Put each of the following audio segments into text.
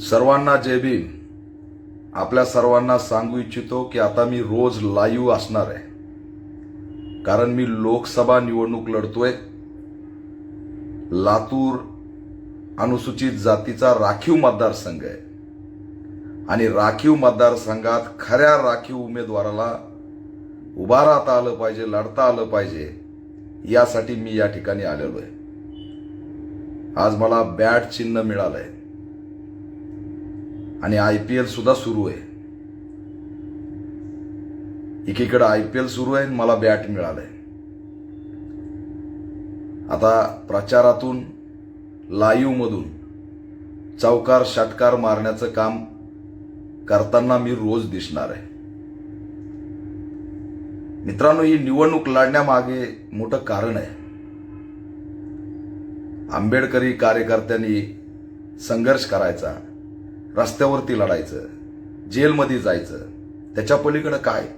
सर्वांना जय भीम. आपल्या सर्वांना सांगू इच्छितो की आता मी रोज लाईव्ह असणार आहे. कारण मी लोकसभा निवडणूक लढतोय. लातूर अनुसूचित जातीचा राखीव मतदारसंघ आहे. आणि राखीव मतदारसंघात खऱ्या राखीव उमेदवाराला उभा राहता आलं पाहिजे लढता आलं पाहिजे यासाठी मी या ठिकाणी आलेलो आहे. आज मला बॅट चिन्ह मिळालंय. आणि आय पी एलसुद्धा सुरू आहे. एकीकडं आय पी एल सुरू आहे आणि मला बॅट मिळालंय. आता प्रचारातून लाईव्ह मधून चौकार षटकार मारण्याचं काम करताना मी रोज दिसणार आहे. मित्रांनो ही निवडणूक लढण्यामागे मोठं कारण आहे. आंबेडकरी कार्यकर्त्यांनी संघर्ष करायचा. रस्त्यावरती लढायचं जेलमध्ये जायचं. त्याच्या पलीकडं काय?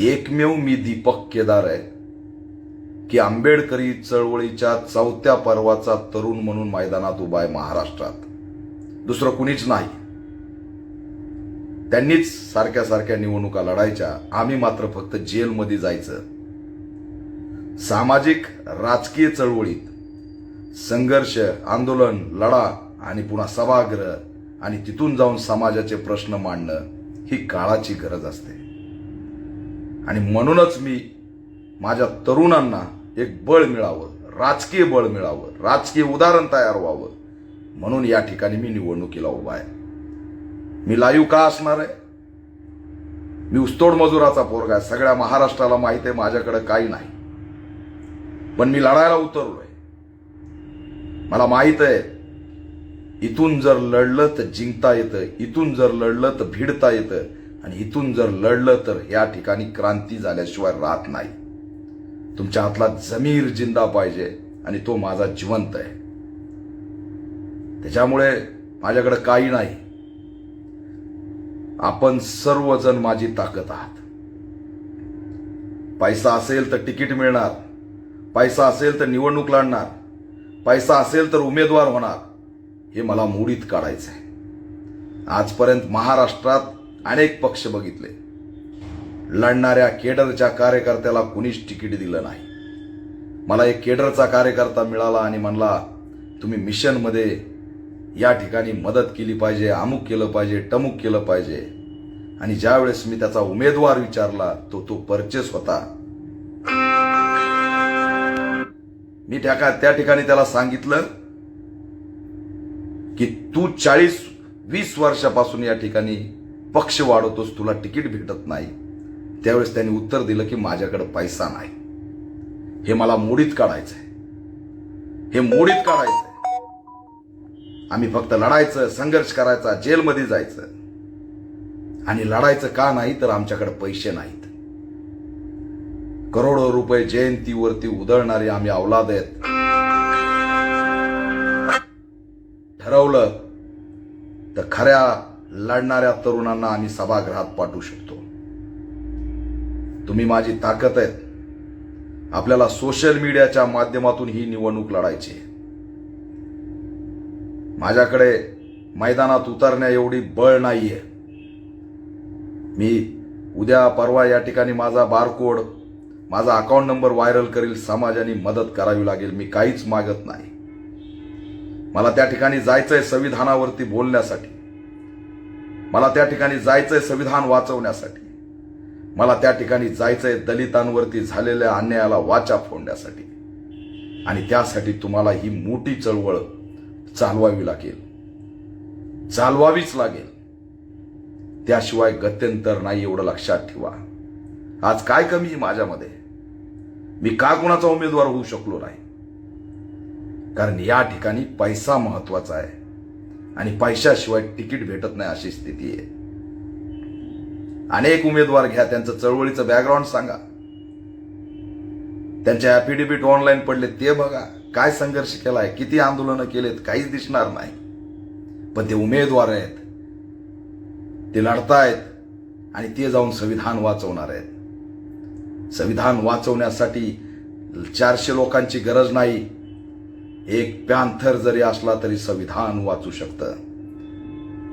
एकमेव मी दीपक केदार आहे की आंबेडकरी चळवळीच्या चौथ्या पर्वाचा तरुण म्हणून मैदानात उभा आहे महाराष्ट्रात. दुसरं कुणीच नाही. त्यांनीच सारख्या सारख्या निवडणुका लढायच्या. आम्ही मात्र फक्त जेलमध्ये जायचं. सामाजिक राजकीय चळवळीत संघर्ष आंदोलन लढा आणि पुन्हा सभागृह आणि तिथून जाऊन समाजाचे प्रश्न मांडणं ही काळाची गरज असते. आणि म्हणूनच मी माझ्या तरुणांना एक बळ मिळावं राजकीय बळ मिळावं राजकीय उदाहरण तयार व्हावं म्हणून या ठिकाणी मी निवडणुकीला उभा आहे. मी लाईव्ह का असणार आहे? मी उस्तोड मजुराचा पोरगा आहे. सगळ्या महाराष्ट्राला माहीत आहे माझ्याकडे काही नाही. पण मी लढायला उतरलोय. मला माहीत आहे इथून जर लढलं तर जिंकता येतं इथून जर लढलं तर भिडता येतं आणि इथून जर लढलं तर या ठिकाणी क्रांती झाल्याशिवाय राहत नाही. तुमच्या हातला जमीर जिंदा पाहिजे आणि तो माझा जिवंत आहे. त्याच्यामुळे माझ्याकडे काही नाही. आपण सर्वजण माझी ताकद आहात. पैसा असेल तर तिकीट मिळणार पैसा असेल तर निवडणूक लढणार पैसा असेल तर उमेदवार होणार हे मला मोडीत काढायचं आहे आजपर्यंत महाराष्ट्रात अनेक पक्ष बघितले. लढणाऱ्या केडरच्या कार्यकर्त्याला कुणीच तिकीट दिलं नाही. मला एक केडरचा कार्यकर्ता मिळाला आणि म्हणला तुम्ही मिशनमध्ये या ठिकाणी मदत केली पाहिजे अमुक केलं पाहिजे टमुक केलं पाहिजे. आणि ज्यावेळेस मी त्याचा उमेदवार विचारला तो तो परचेस होता. मी त्या त्या ठिकाणी त्याला सांगितलं की तू चाळीस वीस वर्षापासून या ठिकाणी पक्ष वाढवतोस तुला तिकीट भेटत नाही. त्यावेळेस त्यांनी उत्तर दिलं की माझ्याकडे पैसा नाही. हे मला मोडीत काढायचंय. हे मोडीत काढायचंय. आम्ही फक्त लढायचं संघर्ष करायचा जेलमध्ये जायचं. आणि लढायचं का नाही तर आमच्याकडे पैसे नाहीत. करोडो रुपये जयंतीवरती उधळणारे आम्ही अवलाद आहेत. ठरवलं तर खऱ्या लढणाऱ्या तरुणांना आम्ही सभागृहात पाठवू शकतो. तुम्ही माझी ताकद आहेत. आपल्याला सोशल मीडियाच्या माध्यमातून ही निवडणूक लढायची आहे. माझ्याकडे मैदानात उतरण्या एवढी बळ नाहीये. मी उद्या परवा या ठिकाणी माझा बारकोड माझा अकाउंट नंबर व्हायरल करील समाजाने मदत करावी लागेल मी काहीच मागत नाही. मला त्या ठिकाणी जायचंय संविधानावरती बोलण्यासाठी. मला त्या ठिकाणी जायचंय संविधान वाचवण्यासाठी. मला त्या ठिकाणी जायचंय दलितांवरती झालेल्या अन्यायाला वाचा फोडण्यासाठी. आणि त्यासाठी तुम्हाला ही मोठी चळवळ चालवावी लागेल. चालवावीच लागेल. त्याशिवाय गत्यंतर नाही एवढं लक्षात ठेवा. आज काय कमी आहे माझ्यामध्ये? मी का कुणाचा उमेदवार होऊ शकलो नाही? कारण या ठिकाणी पैसा महत्त्वाचा आहे. आणि पैशाशिवाय तिकीट भेटत नाही अशी स्थिती आहे. अनेक उमेदवार घ्या त्यांचं चळवळीचं बॅकग्राऊंड सांगा. त्यांचे ऍफिडेव्हिट ऑनलाईन पडले ते बघा. काय संघर्ष केलाय किती आंदोलनं केलेत काहीच दिसणार नाही. पण ते उमेदवार आहेत. ते लढतायत आणि ते जाऊन संविधान वाचवणार आहेत. संविधान वाचवण्यासाठी चारशे लोकांची गरज नाही. एक पॅन्थर जरी असला तरी संविधान वाचू शकतं.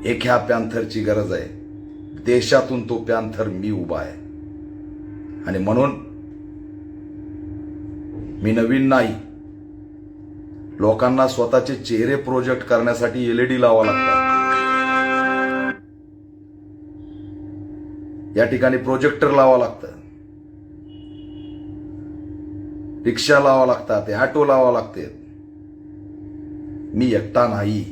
एक ह्या पॅन्थरची गरज आहे. देशातून तो पॅन्थर मी उभा आहे. आणि म्हणून मी नवीन नाही. लोकांना स्वतःचे चेहरे प्रोजेक्ट करण्यासाठी एलईडी लावा लागतात या ठिकाणी प्रोजेक्टर लावा लागतं. रिक्षा लावा लागतात ऑटो लावा लागते मी एकटा नाही.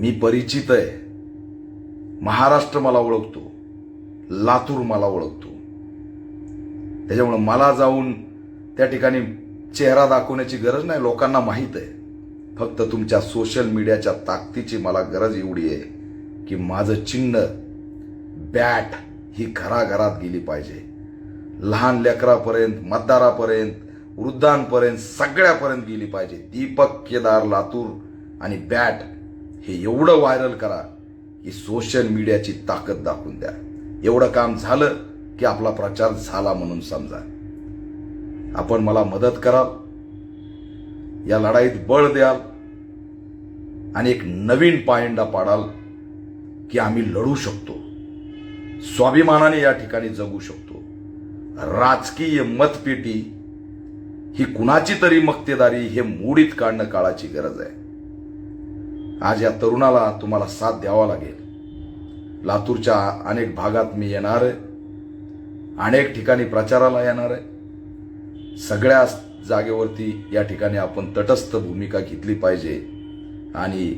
मी परिचित आहे. महाराष्ट्र मला ओळखतो. लातूर मला ओळखतो. त्याच्यामुळं मला जाऊन त्या ठिकाणी चेहरा दाखवण्याची गरज नाही लोकांना माहीत आहे. फक्त तुमच्या सोशल मीडियाच्या ताकदीची मला गरज एवढी आहे की माझं चिन्ह बॅट ही घराघरात गेली पाहिजे. लहान लेकरापर्यंत मतदारापर्यंत वृद्धांपर्यंत सगळ्यापर्यंत गेली पाहिजे. दीपक केदार लातूर आणि बॅट हे एवढं व्हायरल करा की सोशल मीडियाची ताकद दाखवून द्या. एवढं काम झालं की आपला प्रचार झाला म्हणून समजा. आपण मला मदत कराल या लढाईत बळ द्याल आणि एक नवीन पायंडा पाडाल की आम्ही लढू शकतो. स्वाभिमानाने या ठिकाणी जगू शकतो. राजकीय मतपेटी ही कुणाची तरी मक्तेदारी हे मोडीत काढणं काळाची गरज आहे. आज या तरुणाला तुम्हाला साथ द्यावा लागेल. लातूरच्या अनेक भागात मी येणार आहे. अनेक ठिकाणी प्रचाराला येणार आहे. सगळ्या जागेवरती या ठिकाणी आपण तटस्थ भूमिका घेतली पाहिजे आणि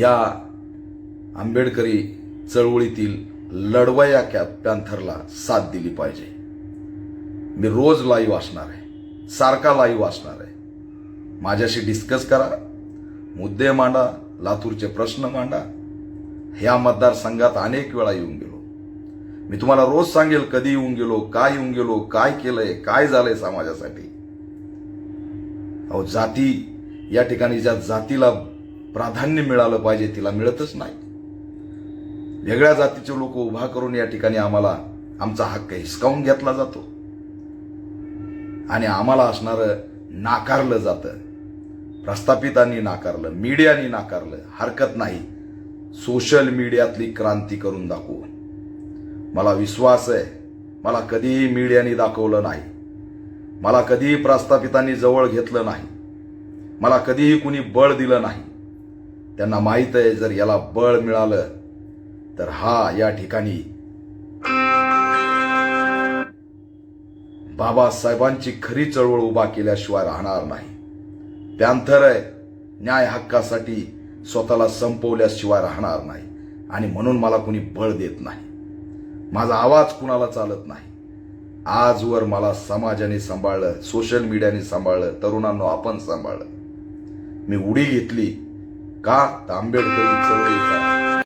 या आंबेडकरी चळवळीतील लढवया कॅ पॅन्थरला साथ दिली पाहिजे. मी रोज लाईव्ह असणार आहे. सारखा लाईव्ह असणार आहे. माझ्याशी डिस्कस करा. मुद्दे मांडा. लातूरचे प्रश्न मांडा. ह्या मतदारसंघात अनेक वेळा येऊन गेलो. मी तुम्हाला रोज सांगेल कधी येऊन गेलो काय येऊन गेलो काय केलंय काय झालंय समाजासाठी. अहो जाती या ठिकाणी ज्या जातीला प्राधान्य मिळालं पाहिजे तिला मिळतच नाही. वेगळ्या जातीचे लोक उभा करून या ठिकाणी आम्हाला आमचा हक्क हिसकावून घेतला जातो. आणि आम्हाला असणारं नाकारलं जातं. प्रस्थापितांनी नाकारलं मीडियानी नाकारलं हरकत नाही. सोशल मीडियातली क्रांती करून दाखवू. मला विश्वास आहे मला कधीही मीडियानी दाखवलं नाही. मला कधीही प्रस्थापितांनी जवळ घेतलं नाही. मला कधीही कुणी बळ दिलं नाही. त्यांना माहीत आहे जर याला बळ मिळालं तर हा या ठिकाणी बाबासाहेबांची खरी चळवळ उभा केल्याशिवाय राहणार नाही. पॅन्थर न्याय हक्कासाठी स्वतःला संपवल्याशिवाय राहणार नाही आणि म्हणून मला कुणी बळ देत नाही. माझा आवाज कुणाला चालत नाही. आजवर मला समाजाने सांभाळलं सोशल मीडियाने सांभाळलं तरुणांनो आपण सांभाळलं. मी उडी घेतली. का? तर आंबेडकरी चळवळीचा.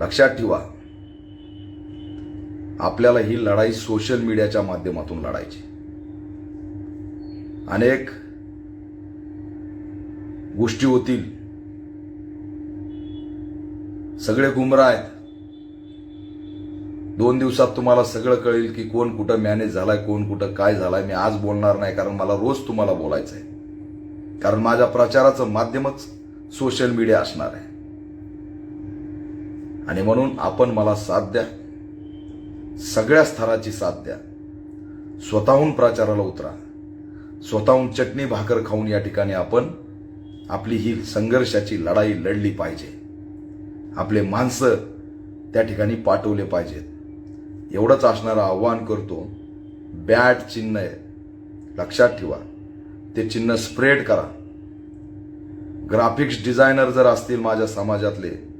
लक्षात ठेवा. आपल्याला ही लढाई सोशल मीडियाच्या माध्यमातून लढायची. अनेक गोष्टी होतील. सगळे गुमरा आहेत. दोन दिवसात तुम्हाला सगळं कळेल की कोण कुठं मॅनेज झालाय कोण कुठं काय झालाय. मी आज बोलणार नाही कारण मला रोज तुम्हाला बोलायचं आहे कारण माझ्या प्रचाराचं माध्यमच सोशल मीडिया असणार आहे. आणि म्हणून आपण मला साथ द्या. सगळ्या स्तराची साथ द्या. स्वतःहून प्रचाराला उतरा. स्वतःहून चटणी भाकर खाऊन या ठिकाणी आपण आपली ही संघर्षाची लढाई लढली पाहिजे. आपले माणसं त्या ठिकाणी पाठवले पाहिजेत. एवढंच असणारं आव्हान करतो. बॅट चिन्ह आहे. लक्षात ठेवा. ते चिन्ह स्प्रेड करा. ग्राफिक्स डिझायनर जर असतील माझ्या समाजातले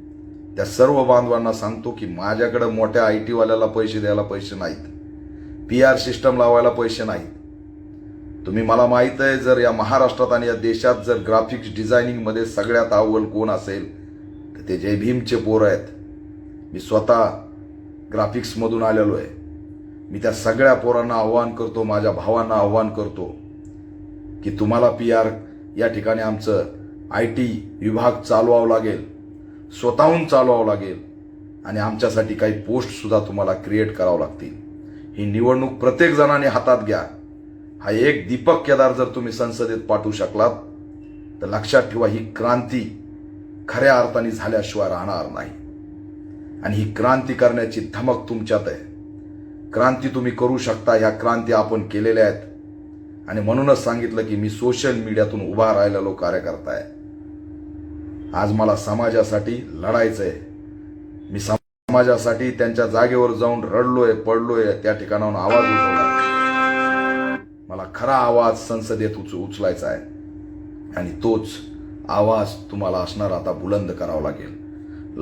त्या सर्व बांधवांना सांगतो की माझ्याकडं मोठ्या आय टीवाल्याला पैसे द्यायला पैसे नाहीत. पी आर सिस्टम लावायला पैसे नाहीत. तुम्ही मला माहीत आहे जर या महाराष्ट्रात आणि या देशात जर ग्राफिक्स डिझायनिंगमध्ये सगळ्यात अव्वल कोण असेल तर ते जय भीमचे पोर आहेत. मी स्वतः ग्राफिक्समधून आलेलो आहे. मी त्या सगळ्या पोरांना आव्हान करतो माझ्या भावांना आव्हान करतो की तुम्हाला पी आर या ठिकाणी आमचं आय टी विभाग चालवावं लागेल. स्वतःहून चालवावं लागेल. आणि आमच्यासाठी काही पोस्टसुद्धा तुम्हाला क्रिएट करावं लागतील. ही निवडणूक प्रत्येक जणाने हातात घ्या. हा एक दीपक केदार जर तुम्ही संसदेत पाठवू शकलात तर लक्षात ठेवा ही क्रांती खऱ्या अर्थाने झाल्याशिवाय राहणार नाही. आणि ही क्रांती करण्याची धमक तुमच्यात आहे. क्रांती तुम्ही करू शकता ह्या क्रांती आपण केलेल्या आहेत. आणि म्हणूनच सांगितलं की मी सोशल मीडियातून उभा राहिलेलो कार्यकर्ता आहे. आज मला समाजासाठी लढायचंय. मी समाजासाठी त्यांच्या जागेवर जाऊन रडलोय पडलोय त्या ठिकाणाहून आवाज उठवला मला खरा आवाज संसदेत उच उचलायचा आहे. आणि तोच आवाज तुम्हाला असणार आता बुलंद करावा लागेल.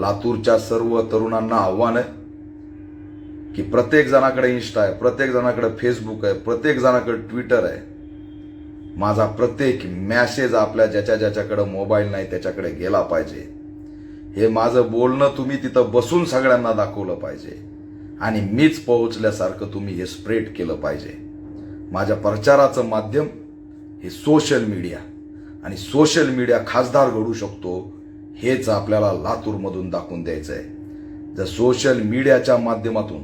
लातूरच्या सर्व तरुणांना आव्हान आहे की प्रत्येक जणाकडे इन्स्टा आहे प्रत्येक जणाकडे फेसबुक आहे प्रत्येक जणाकडे ट्विटर आहे. माझा प्रत्येक मॅसेज आपल्या ज्याच्या ज्याच्याकडे मोबाईल नाही त्याच्याकडे गेला पाहिजे. हे माझं बोलणं तुम्ही तिथं बसून सगळ्यांना दाखवलं पाहिजे. आणि मीच पोहोचल्यासारखं तुम्ही हे स्प्रेड केलं पाहिजे. माझ्या प्रचाराचं माध्यम हे सोशल मीडिया आणि सोशल मीडिया खासदार घडू शकतो हेच आपल्याला लातूरमधून दाखवून द्यायचं आहे जर सोशल मीडियाच्या माध्यमातून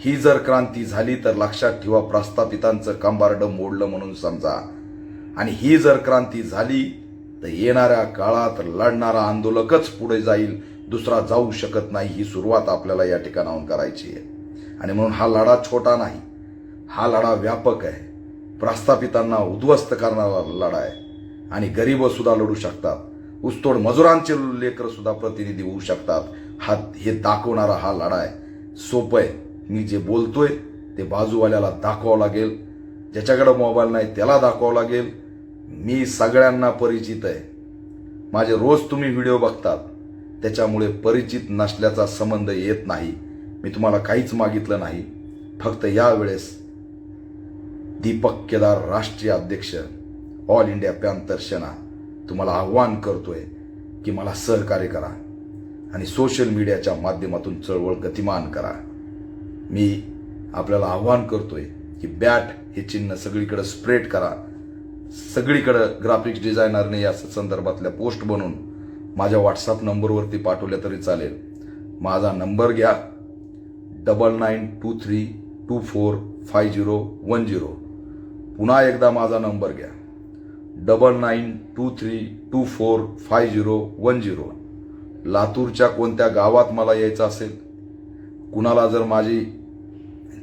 ही जर क्रांती झाली तर लक्षात ठेवा प्रस्थापितांचं कंबारडं मोडलं म्हणून समजा. आणि ही जर क्रांती झाली तर येणाऱ्या काळात लढणारा आंदोलकच पुढे जाईल. दुसरा जाऊ शकत नाही ही सुरुवात आपल्याला या ठिकाणाहून करायची आहे. आणि म्हणून हा लढा छोटा नाही हा लढा व्यापक आहे. प्रस्थापितांना उद्ध्वस्त करणारा लढा आहे. आणि गरीब सुद्धा लढू शकतात. ऊसतोड मजुरांचे लेकर सुद्धा प्रतिनिधी होऊ शकतात. हा हे दाखवणारा हा लढा आहे. सोपं आहे. मी जे बोलतोय ते बाजूवाल्याला दाखवावं लागेल. ज्याच्याकडे मोबाईल नाही त्याला दाखवावं लागेल. मी सगळ्यांना परिचित आहे. माझे रोज तुम्ही व्हिडिओ बघतात. त्याच्यामुळे परिचित नसल्याचा संबंध येत नाही. मी तुम्हाला काहीच मागितलं नाही. फक्त यावेळेस दीपक केदार राष्ट्रीय अध्यक्ष ऑल इंडिया पॅन्थर सेना तुम्हाला आव्हान करतोय की मला सहकार्य करा आणि सोशल मीडियाच्या माध्यमातून चळवळ गतिमान करा. मी आपल्याला आव्हान करतोय की बॅट हे चिन्ह सगळीकडे स्प्रेड करा. सगळीकडं ग्राफिक्स डिझायनरने या संदर्भातल्या पोस्ट बनवून माझ्या व्हॉट्सअप नंबरवरती पाठवल्या तरी चालेल. माझा नंबर घ्या. Double nine two three two four five zero one zero पुन्हा एकदा माझा नंबर घ्या. Double nine two three two four five zero one zero लातूरच्या कोणत्या गावात मला यायचं असेल? कुणाला जर माझी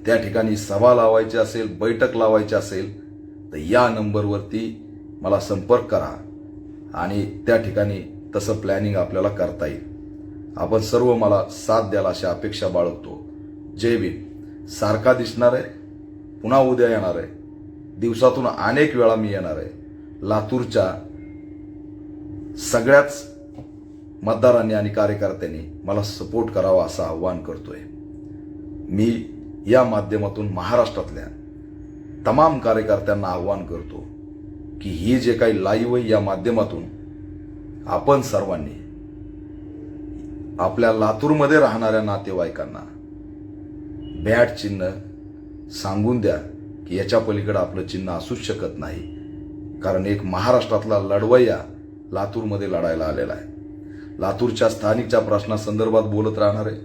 त्या ठिकाणी सभा लावायची असेल बैठक लावायची असेल तर या नंबरवरती मला संपर्क करा आणि त्या ठिकाणी तसं प्लॅनिंग आपल्याला करता येईल. आपण सर्व मला साथ द्याल अशी अपेक्षा बाळगतो. जय भीम. सारखा दिसणार आहे पुन्हा उद्या येणार आहे. दिवसातून अनेक वेळा मी येणार आहे. लातूरच्या सगळ्याच मतदारांनी आणि कार्यकर्त्यांनी मला सपोर्ट करावा असं आव्हान करतोय. मी या माध्यमातून महाराष्ट्रातल्या तमाम कार्यकर्त्यांना आव्हान करतो की ही जे काही लाईव्ह आहे या माध्यमातून आपण सर्वांनी आपल्या लातूरमध्ये राहणाऱ्या नातेवाईकांना बॅट चिन्ह सांगून द्या की याच्या पलीकडे आपलं चिन्ह असूच शकत नाही. कारण एक महाराष्ट्रातला लढवय्या लातूरमध्ये लढायला आलेला आहे. लातूरच्या स्थानिकच्या प्रश्नासंदर्भात बोलत राहणार आहे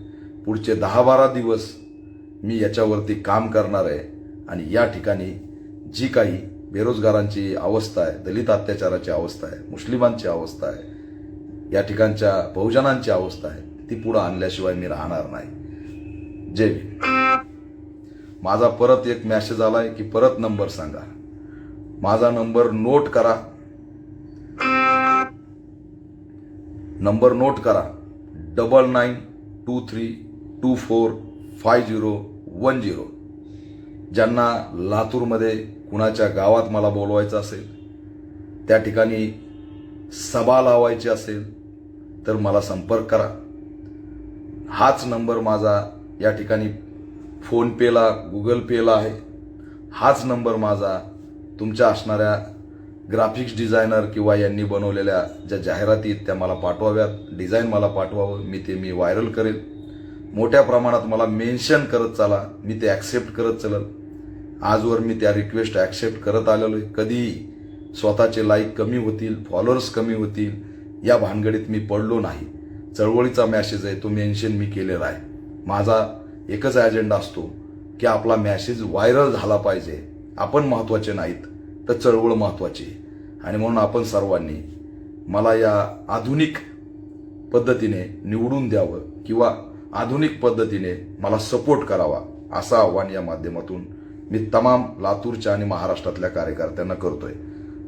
पुढचे दहा बारा दिवस मी याच्यावरती काम करणार आहे आणि या ठिकाणी जी काही बेरोजगारांची अवस्था आहे दलित अत्याचाराची अवस्था आहे मुस्लिमांची अवस्था आहे या ठिकाणच्या बहुजनांची अवस्था आहे ती पुढं आणल्याशिवाय मी राहणार नाही. जय माझा परत एक मॅसेज आलाय की परत नंबर सांगा. माझा नंबर नोट करा. नंबर नोट करा. Double nine two three two four five zero one zero ज्यांना लातूरमध्ये कुणाच्या गावात मला बोलवायचं असेल त्या ठिकाणी सभा लावायची असेल तर मला संपर्क करा. हाच नंबर माझा या ठिकाणी फोनपेला गुगल पेला आहे. हाच नंबर माझा तुमच्या असणाऱ्या ग्राफिक्स डिझायनर किंवा यांनी बनवलेल्या ज्या जाहिराती आहेत त्या मला पाठवाव्यात. डिझाईन मला पाठवावं मी ते मी व्हायरल करेल. मोठ्या प्रमाणात मला मेन्शन करत चाला मी ते ॲक्सेप्ट करत चलल आजवर मी त्या रिक्वेस्ट ॲक्सेप्ट करत आलेलो आहे. कधीही स्वतःचे लाईक कमी होतील फॉलोअर्स कमी होतील या भानगडीत मी पडलो नाही. चळवळीचा मॅसेज आहे तो मेन्शन मी केलेला आहे. माझा एकच ॲजेंडा असतो की आपला मॅसेज व्हायरल झाला पाहिजे. आपण महत्त्वाचे नाहीत तर चळवळ महत्त्वाची आणि म्हणून आपण सर्वांनी मला या आधुनिक पद्धतीने निवडून द्यावं किंवा आधुनिक पद्धतीने मला सपोर्ट करावा असं आव्हान या माध्यमातून मी तमाम लातूरच्या आणि महाराष्ट्रातल्या कार्यकर्त्यांना करतोय.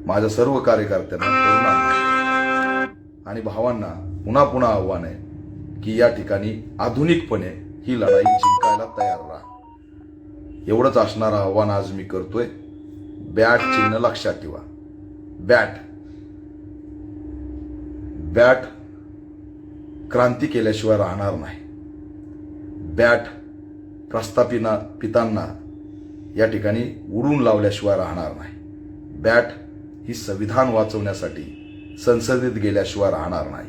माझ्या सर्व कार्यकर्त्यांना तरुणांना आणि भावांना पुन्हा पुन्हा आव्हान आहे की या ठिकाणी आधुनिकपणे ही लढाई जिंकायला तयार राहा. एवढंच असणारं आव्हान आज मी करतोय. बॅट चिन्ह लक्षात ठेवा. बॅट. बॅट क्रांती केल्याशिवाय राहणार नाही. बॅट प्रस्थापिना पितांना या ठिकाणी उडून लावल्याशिवाय राहणार नाही. बॅट ही संविधान वाचवण्यासाठी संसदेत गेल्याशिवाय राहणार नाही.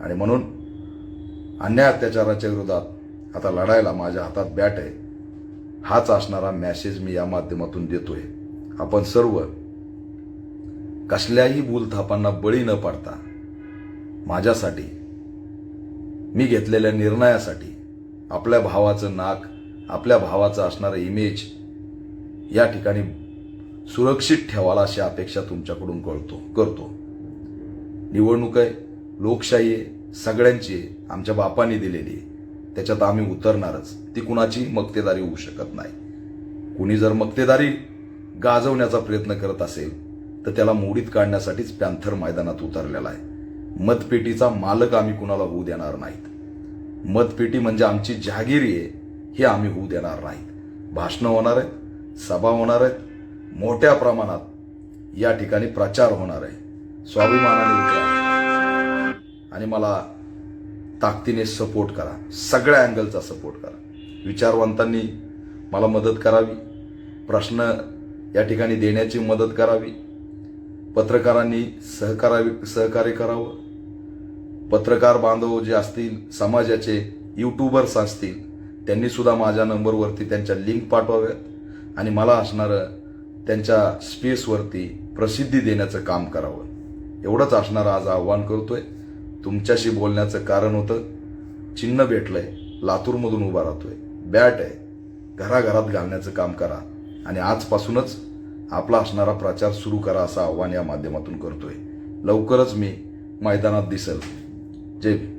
आणि म्हणून अन्याय अत्याचाराच्या विरोधात आता लढायला माझ्या हातात बॅट आहे. हाच असणारा मॅसेज मी या माध्यमातून देतोय. आपण सर्व कसल्याही भूलथापांना बळी न पडता माझ्यासाठी मी घेतलेल्या निर्णयासाठी आपल्या भावाचं नाक आपल्या भावाचं असणारं इमेज या ठिकाणी सुरक्षित ठेवाला अशी अपेक्षा तुमच्याकडून कळतो करतो. निवडणूक आहे लोकशाही आहे सगळ्यांची आहे आमच्या बापांनी दिलेली आहे. त्याच्यात आम्ही उतरणारच. ती कुणाची मक्तेदारी होऊ शकत नाही. कुणी जर मक्तेदारी गाजवण्याचा प्रयत्न करत असेल तर त्याला मोडीत काढण्यासाठीच पॅन्थर मैदानात उतरलेला आहे. मतपेटीचा मालक आम्ही कुणाला होऊ देणार नाहीत. मतपेटी म्हणजे आमची जहागिरी आहे हे आम्ही होऊ देणार नाहीत. भाषणं होणार आहेत सभा होणार आहेत मोठ्या प्रमाणात या ठिकाणी प्रचार होणार आहे. स्वाभिमानाने विचार. आणि मला ताकदीने सपोर्ट करा. सगळ्या अँगलचा सपोर्ट करा. विचारवंतांनी मला मदत करावी. प्रश्न या ठिकाणी देण्याची मदत करावी. पत्रकारांनी सहकारावी सहकार्य करावं. पत्रकार बांधव जे असतील समाजाचे युट्यूबर्स असतील त्यांनी सुद्धा माझ्या नंबरवरती त्यांच्या लिंक पाठवाव्यात. आणि मला असणारं त्यांच्या स्पेसवरती प्रसिद्धी देण्याचं काम करावं. एवढंच असणारं आज आव्हान करतोय. तुमच्याशी बोलण्याचं कारण होतं चिन्ह भेटलंय लातूरमधून उभा राहतोय. बॅट आहे. घराघरात घालण्याचं काम करा. आणि आजपासूनच आपला असणारा प्रचार सुरू करा असं आव्हान या माध्यमातून करतोय. लवकरच मी मैदानात दिसेल. जय